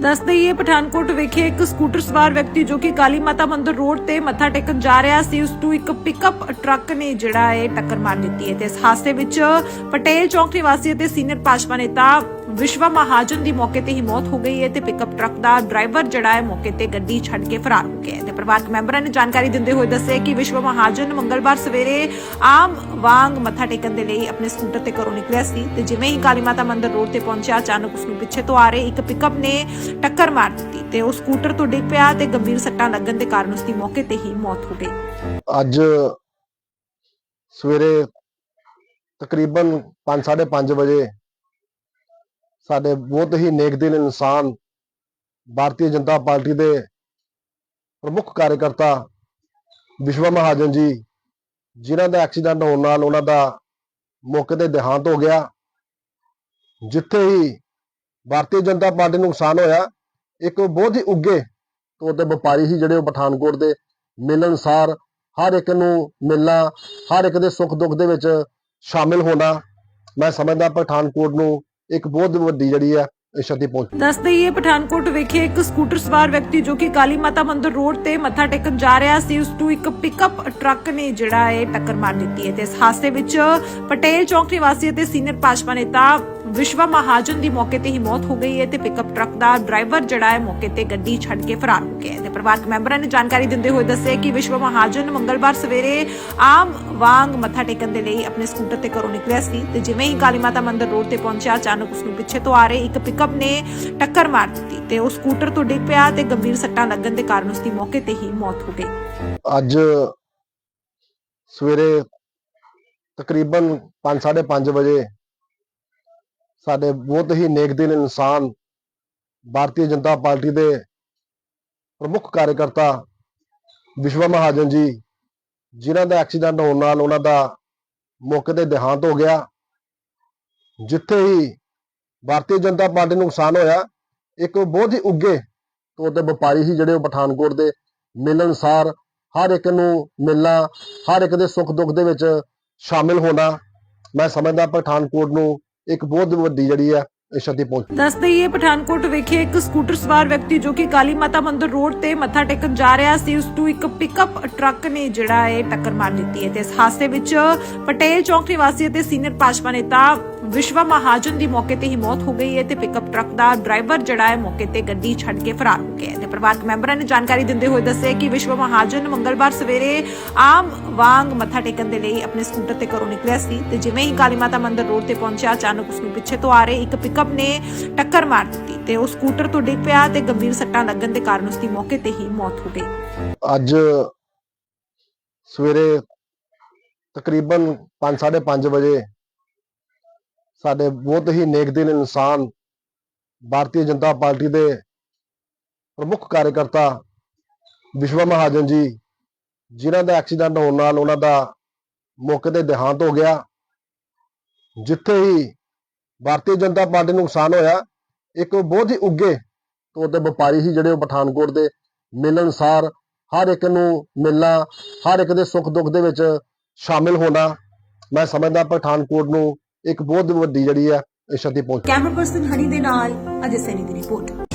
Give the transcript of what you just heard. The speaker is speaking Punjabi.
ਦੱਸਦੇ ਹੀ ਪਠਾਨਕੋਟ ਵਿਖੇ ਇੱਕ ਸਕੂਟਰ ਸਵਾਰ ਵਿਅਕਤੀ ਜੋ ਕਿ ਕਾਲੀ ਮਾਤਾ ਮੰਦਿਰ ਰੋਡ ਤੇ ਮੱਥਾ ਟੇਕਣ ਜਾ ਰਿਹਾ ਸੀ, ਉਸ ਨੂੰ ਇੱਕ ਪਿਕਅਪ ਟਰੱਕ ਨੇ ਜਿਹੜਾ ਹੈ ਟੱਕਰ ਮਾਰ ਦਿੱਤੀ ਹੈ ਤੇ ਇਸ ਹਾਦਸੇ ਵਿੱਚ ਪਟੇਲ ਚੌਕ ਨਿਵਾਸੀ ਅਤੇ ਸੀਨੀਅਰ ਭਾਜਪਾ ਨੇਤਾ ਵਿਸ਼ਵਾ ਮਹਾਜਨ ਦੀ ਮੌਕੇ ਤੇ ਹੀ ਮੌਤ ਹੋ ਗਈ ਹੈ ਤੇ ਪਿਕਅਪ ਟਰੱਕ ਦਾ ਡਰਾਈਵਰ ਜਿਹੜਾ ਹੈ ਮੌਕੇ ਤੇ ਗੱਡੀ ਛੱਡ ਕੇ ਫਰਾਰ ਹੋ ਗਿਆ ਤੇ ਪਰਿਵਾਰਕ ਮੈਂਬਰਾਂ ਨੇ ਜਾਣਕਾਰੀ ਦਿੰਦੇ ਹੋਏ ਦੱਸਿਆ ਕਿ ਵਿਸ਼ਵਾ ਮਹਾਜਨ ਮੰਗਲਵਾਰ ਸਵੇਰੇ ਆਮ ਵਾਂਗ ਮੱਥਾ ਟੇਕਣ ਦੇ ਲਈ ਆਪਣੇ ਸਕੂਟਰ ਤੇ ਘਰੋਂ ਨਿਕਲਿਆ ਸੀ ਤੇ ਜਿਵੇਂ ਹੀ ਕਾਲੀ ਮਾਤਾ ਮੰਦਿਰ ਰੋਡ ਤੇ ਪਹੁੰਚਿਆ, ਅਚਾਨਕ ਉਸ ਨੂੰ ਪਿੱਛੇ ਤੋਂ ਆ ਰਹੇ ਇੱਕ ਪਿਕਅਪ ਨੇ ਟੱਕਰ ਮਾਰ ਦਿੱਤੀ ਤੇ ਉਹ ਸਕੂਟਰ ਤੋਂ ਡਿੱਗ ਪਿਆ ਤੇ ਗੰਭੀਰ ਸੱਟਾਂ ਲੱਗਣ ਦੇ ਕਾਰਨ ਉਸ ਦੀ ਮੌਕੇ ਤੇ ਹੀ ਮੌਤ ਹੋ ਗਈ। ਅੱਜ ਸਵੇਰੇ ਤਕਰੀਬਨ 5:30 ਵਜੇ ਸਾਡੇ ਬਹੁਤ ਹੀ ਨੇਕ ਦਿਲ ਇਨਸਾਨ ਭਾਰਤੀ ਜਨਤਾ ਪਾਰਟੀ ਦੇ ਪ੍ਰਮੁੱਖ ਕਾਰਜਕਰਤਾ ਵਿਸ਼ਵਾ ਮਹਾਜਨ ਜੀ, ਜਿਨ੍ਹਾਂ ਦਾ ਐਕਸੀਡੈਂਟ ਹੋਣ ਨਾਲ ਉਹਨਾਂ ਦਾ ਮੌਕੇ ਤੇ ਦੇਹਾਂਤ ਹੋ ਗਿਆ। ਜਿੱਥੇ ਹੀ ਭਾਰਤੀ ਜਨਤਾ ਪਾਰਟੀ ਨੂੰ ਨੁਕਸਾਨ ਹੋਇਆ, ਇੱਕ ਬਹੁਤ ਹੀ ਉੱਗੇ ਤੌਰ ਤੇ ਵਪਾਰੀ ਸੀ ਜਿਹੜੇ ਉਹ ਪਠਾਨਕੋਟ ਦੇ ਮਿਲਣਸਾਰ ਹਰ ਇੱਕ ਨੂੰ ਮਿਲਣਾ, ਹਰ ਇੱਕ ਦੇ ਸੁੱਖ ਦੁੱਖ ਦੇ ਵਿੱਚ ਸ਼ਾਮਿਲ ਹੋਣਾ। ਮੈਂ ਸਮਝਦਾ ਪਠਾਨਕੋਟ ਨੂੰ ਇੱਕ ਬਹੁਤ ਵੱਡੀ ਜਿਹੜੀ ਹੈ ਛਤੀ ਪਹੁੰਚ ਦੱਸਦੇ ਹੀ ਪਠਾਨਕੋਟ ਵਿਖੇ ਇੱਕ ਸਕੂਟਰ ਸਵਾਰ ਵਿਅਕਤੀ ਜੋ ਕਿ ਕਾਲੀ ਮਾਤਾ ਮੰਦਿਰ ਰੋਡ ਤੇ ਮੱਥਾ ਟੇਕਣ ਜਾ ਰਿਹਾ ਸੀ, ਉਸ ਨੂੰ ਇੱਕ ਪਿਕਅਪ ਟਰੱਕ ਨੇ ਜਿਹੜਾ ਹੈ ਟੱਕਰ ਮਾਰ ਦਿੱਤੀ ਹੈ ਤੇ ਇਸ ਹਾਦਸੇ ਵਿੱਚ ਪਟੇਲ ਚੌਕ ਨਿਵਾਸੀ ਅਤੇ ਸੀਨੀਅਰ ਭਾਜਪਾ ਨੇਤਾ ਵਿਸ਼ਵਾ ਮਹਾਜਨ ਦੀ ਮੌਕੇ ਤੇ ਹੀ ਮੌਤ ਹੋ ਗਈ ਹੈ ਤੇ ਪਿਕਅਪ ਟਰੱਕ ਦਾ ਡਰਾਈਵਰ ਜਿਹੜਾ ਹੈ ਮੌਕੇ ਤੇ ਗੱਡੀ ਛੱਡ ਕੇ ਫਰਾਰ ਹੋ ਗਿਆ ਹੈ। ਤੇ ਪਰਿਵਾਰਕ ਮੈਂਬਰਾਂ ਨੇ ਜਾਣਕਾਰੀ ਦਿੰਦੇ ਹੋਏ ਦੱਸਿਆ ਕਿ ਵਿਸ਼ਵਾ ਮਹਾਜਨ ਮੰਗਲਵਾਰ ਸਵੇਰੇ ਆਮ ਵਾਂਗ ਮੱਥਾ ਟੇਕਣ ਦੇ ਲਈ ਆਪਣੇ ਸਕੂਟਰ ਤੇ ਘਰੋਂ ਨਿਕਲਿਆ ਸੀ ਤੇ ਜਿਵੇਂ ਹੀ ਕਾਲੀ ਮਾਤਾ ਮੰਦਿਰ ਰੋਡ ਤੇ ਪਹੁੰਚਿਆ, ਅਚਾਨਕ ਉਸ ਨੂੰ ਪਿੱਛੇ ਤੋਂ ਆ ਰਹੇ ਇੱਕ ਪਿਕਅਪ ਨੇ ਟੱਕਰ ਮਾਰ ਦਿੱਤੀ ਤੇ ਉਹ ਸਕੂਟਰ ਤੋਂ ਡਿੱਗ ਪਿਆ ਤੇ ਗੰਭੀਰ ਸੱਟਾਂ ਲੱਗਣ ਦੇ ਕਾਰਨ ਉਸ ਦੀ ਮੌਕੇ ਤੇ ਹੀ ਮੌਤ ਹੋ ਗਈ। ਅੱਜ ਸਵੇਰੇ ਤਕਰੀਬਨ 5:30 ਵਜੇ ਸਾਡੇ ਬਹੁਤ ਹੀ ਨੇਕ ਦਿਲ ਇਨਸਾਨ ਭਾਰਤੀ ਜਨਤਾ ਪਾਰਟੀ ਦੇ ਪ੍ਰਮੁੱਖ ਕਾਰਜਕਰਤਾ ਵਿਸ਼ਵਾ ਮਹਾਜਨ ਜੀ, ਜਿਨ੍ਹਾਂ ਦਾ ਐਕਸੀਡੈਂਟ ਹੋਣ ਨਾਲ ਉਹਨਾਂ ਦਾ ਮੌਕੇ ਤੇ ਦੇਹਾਂਤ ਹੋ ਗਿਆ। ਜਿੱਥੇ ਹੀ ਭਾਰਤੀ ਜਨਤਾ ਪਾਰਟੀ ਨੂੰ ਨੁਕਸਾਨ ਹੋਇਆ, ਇੱਕ ਬਹੁਤ ਹੀ ਉੱਗੇ ਤੌਰ ਤੇ ਵਪਾਰੀ ਸੀ ਜਿਹੜੇ ਉਹ ਪਠਾਨਕੋਟ ਦੇ ਮਿਲਣਸਾਰ ਹਰ ਇੱਕ ਨੂੰ ਮਿਲਣਾ, ਹਰ ਇੱਕ ਦੇ ਸੁੱਖ ਦੁੱਖ ਦੇ ਵਿੱਚ ਸ਼ਾਮਿਲ ਹੋਣਾ। ਮੈਂ ਸਮਝਦਾ ਪਠਾਨਕੋਟ ਨੂੰ ਇੱਕ ਬਹੁਤ ਵੱਡੀ ਜਿਹੜੀ ਆ ਛਤੀ ਪਹੁੰਚ ਦੱਸਦੇ ਹੀ ਪਠਾਨਕੋਟ ਵਿਖੇ ਇੱਕ ਸਕੂਟਰ ਸਵਾਰ ਵਿਅਕਤੀ ਜੋ ਕਿ ਕਾਲੀ ਮਾਤਾ ਮੰਦਿਰ ਰੋਡ ਤੇ ਮੱਥਾ ਟੇਕਣ ਜਾ ਰਿਹਾ ਸੀ, ਉਸ ਨੂੰ ਇੱਕ ਪਿਕਅਪ ਟਰੱਕ ਨੇ ਜਿਹੜਾ ਹੈ ਟੱਕਰ ਮਾਰ ਦਿੱਤੀ ਹੈ ਤੇ ਇਸ ਹਾਦਸੇ ਵਿੱਚ ਪਟੇਲ ਚੌਕ ਨਿਵਾਸੀ ਅਤੇ ਸੀਨੀਅਰ ਭਾਜਪਾ ਨੇਤਾ ਵਿਸ਼ਵਾ ਮਹਾਜਨ ਦੀ ਮੌਕੇ ਤੇ ਹੀ ਮੌਤ ਹੋ ਗਈ ਹੈ ਤੇ ਪਿਕਅਪ ਟਰੱਕ ਦਾ ਡਰਾਈਵਰ ਜਿਹੜਾ ਹੈ ਮੌਕੇ ਤੇ ਗੱਡੀ ਛੱਡ ਕੇ ਫਰਾਰ ਹੋ ਗਿਆ ਹੈ। ਤੇ ਪਰਿਵਾਰਕ ਮੈਂਬਰਾਂ ਨੇ ਜਾਣਕਾਰੀ ਦਿੰਦੇ ਹੋਏ ਦੱਸਿਆ ਕਿ ਵਿਸ਼ਵਾ ਮਹਾਜਨ ਮੰਗਲਵਾਰ ਸਵੇਰੇ ਆਮ ਵਾਂਗ ਮੱਥਾ ਟੇਕਣ ਦੇ ਲਈ ਆਪਣੇ ਸਕੂਟਰ ਤੇ ਘਰੋਂ ਨਿਕਲਿਆ ਸੀ ਤੇ ਜਿਵੇਂ ਹੀ ਕਾਲੀ ਮਾਤਾ ਮੰਦਿਰ ਰੋਡ ਤੇ ਪਹੁੰਚਿਆ, ਅਚਾਨਕ ਉਸ ਨੂੰ ਪਿੱਛੇ ਤੋਂ ਆ ਰਹੇ ਇੱਕ ਪਿਕਅਪ ਨੇ ਟੱਕਰ ਮਾਰ ਦਿੱਤੀ ਤੇ ਉਹ ਸਕੂਟਰ ਤੋਂ ਡਿੱਗ ਪਿਆ ਤੇ ਗੰਭੀਰ ਸੱਟਾਂ ਲੱਗਣ ਦੇ ਕਾਰਨ ਉਸ ਦੀ ਮੌਕੇ ਤੇ ਹੀ ਮੌਤ ਹੋ ਗਈ। ਅੱਜ ਸਵੇਰੇ ਤਕਰੀਬਨ 5:30 ਵਜੇ ਸਾਡੇ ਬਹੁਤ ਹੀ ਨੇਕ ਦਿਲ ਇਨਸਾਨ ਭਾਰਤੀ ਜਨਤਾ ਪਾਰਟੀ ਦੇ ਪ੍ਰਮੁੱਖ ਕਾਰਜਕਰਤਾ ਵਿਸ਼ਵਾ ਮਹਾਜਨ ਜੀ, ਜਿਨ੍ਹਾਂ ਦਾ ਐਕਸੀਡੈਂਟ ਹੋਣ ਨਾਲ ਉਹਨਾਂ ਦਾ ਮੌਕੇ ਤੇ ਦੇਹਾਂਤ ਹੋ ਗਿਆ। ਜਿੱਥੇ ਹੀ ਭਾਰਤੀ ਜਨਤਾ ਪਾਰਟੀ ਨੂੰ ਨੁਕਸਾਨ ਹੋਇਆ, ਇੱਕ ਬਹੁਤ ਹੀ ਉੱਗੇ ਤੌਰ ਤੇ ਵਪਾਰੀ ਸੀ ਜਿਹੜੇ ਉਹ ਪਠਾਨਕੋਟ ਦੇ ਮਿਲਣਸਾਰ ਹਰ ਇੱਕ ਨੂੰ ਮਿਲਣਾ, ਹਰ ਇੱਕ ਦੇ ਸੁੱਖ ਦੁੱਖ ਦੇ ਵਿੱਚ ਸ਼ਾਮਿਲ ਹੋਣਾ। ਮੈਂ ਸਮਝਦਾ ਪਠਾਨਕੋਟ ਨੂੰ ਇੱਕ ਬਹੁਤ ਵੱਡੀ ਜਿਹੜੀ ਹੈ ਛਤੀ ਪਹੁੰਚ ਕੈਮਰਾ ਪਰਸਨ ਹਨੀ ਦੇ ਨਾਲ ਅਜੇ ਸੈਨੀ ਦੀ ਰਿਪੋਰਟ